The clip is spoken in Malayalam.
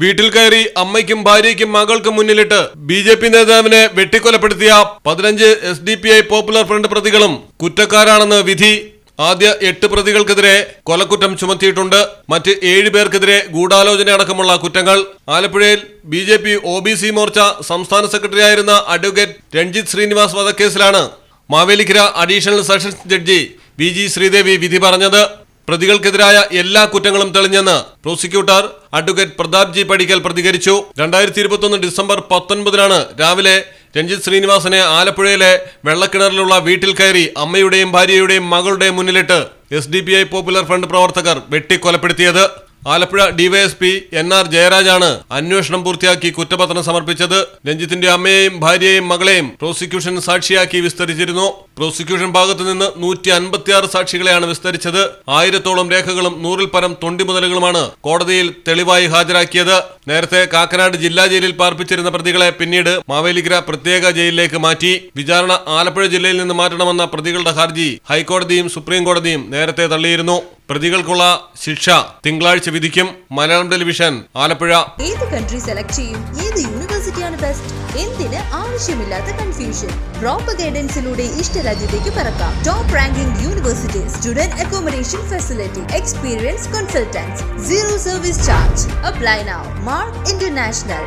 വീട്ടിൽ കയറി അമ്മയ്ക്കും ഭാര്യയ്ക്കും മകൾക്കും മുന്നിലിട്ട് ബി ജെ പി നേതാവിനെ വെട്ടിക്കൊലപ്പെടുത്തിയ പതിനഞ്ച് S D P I popular front പ്രതികളും കുറ്റക്കാരാണെന്ന് വിധി ആദ്യ എട്ട് പ്രതികൾക്കെതിരെ കൊലക്കുറ്റം ചുമത്തിയിട്ടുണ്ട്. മറ്റ് ഏഴ് പേർക്കെതിരെ ഗൂഢാലോചന അടക്കമുള്ള കുറ്റങ്ങൾ. ആലപ്പുഴയിൽ B J P O B C Morcha സംസ്ഥാന സെക്രട്ടറിയായിരുന്ന advocate Ranjith Srinivas വധക്കേസിലാണ് Mavelikkara additional sessions judge V G Sreedevi വിധി പറഞ്ഞത്. പ്രതികൾക്കെതിരായ എല്ലാ കുറ്റങ്ങളും തെളിഞ്ഞെന്ന് prosecutor advocate Prathap G Padikkal പ്രതികരിച്ചു. രണ്ടായിരത്തി ഇരുപത്തൊന്ന് ഡിസംബർ പത്തൊൻപതിനാണ് രാവിലെ രഞ്ജിത് ശ്രീനിവാസനെ ആലപ്പുഴയിലെ വെള്ളക്കിണറിലുള്ള വീട്ടിൽ കയറി അമ്മയുടെയും ഭാര്യയുടെയും മകളുടെയും മുന്നിലിട്ട് S D I popular front പ്രവർത്തകർ വെട്ടിക്കൊലപ്പെടുത്തിയത്. ആലപ്പുഴ ഡിവൈഎസ്പി എൻ ആർ ജയരാജാണ് അന്വേഷണം പൂർത്തിയാക്കി കുറ്റപത്രം സമർപ്പിച്ചത്. രഞ്ജിത്തിന്റെ അമ്മയെയും ഭാര്യയെയും മകളെയും പ്രോസിക്യൂഷൻ സാക്ഷിയാക്കി വിസ്തരിച്ചിരുന്നു. പ്രോസിക്യൂഷൻ ഭാഗത്തു നിന്ന് നൂറ്റി അൻപത്തിയാറ് സാക്ഷികളെയാണ് വിസ്തരിച്ചത്. ആയിരത്തോളം രേഖകളും നൂറിൽ പരം തൊണ്ടിമുതലുകളുമാണ് കോടതിയിൽ തെളിവായി ഹാജരാക്കിയത്. നേരത്തെ കാക്കനാട് ജില്ലാ ജയിലിൽ പാർപ്പിച്ചിരുന്ന പ്രതികളെ പിന്നീട് മാവേലിക്കര പ്രത്യേക ജയിലിലേക്ക് മാറ്റി. വിചാരണ ആലപ്പുഴ ജില്ലയിൽ നിന്ന് മാറ്റണമെന്ന പ്രതികളുടെ ഹർജി ഹൈക്കോടതിയും സുപ്രീം കോടതിയും നേരത്തെ തള്ളിയിരുന്നു. പ്രതികൾക്കുള്ള ശിക്ഷ തിങ്കളാഴ്ച വിധിക്കും. മലയാളം ടെലിവിഷൻ ആലപ്പുഴ. ഏത് കൺട്രി സെലക്ട് ചെയ്യും? ഏത് യൂണിവേഴ്സിറ്റിയാണ് ബെസ്റ്റ് എന്തിന് ആവശ്യമില്ലാത്ത കൺഫ്യൂഷൻ ഡ്രോപ്പ് ഗൈഡൻസിലൂടെ ഇഷ്ടരാജ്യത്തേക്ക് പറക്കാം. Top ranking university student accommodation facility experience consultants zero service charge apply now Mark international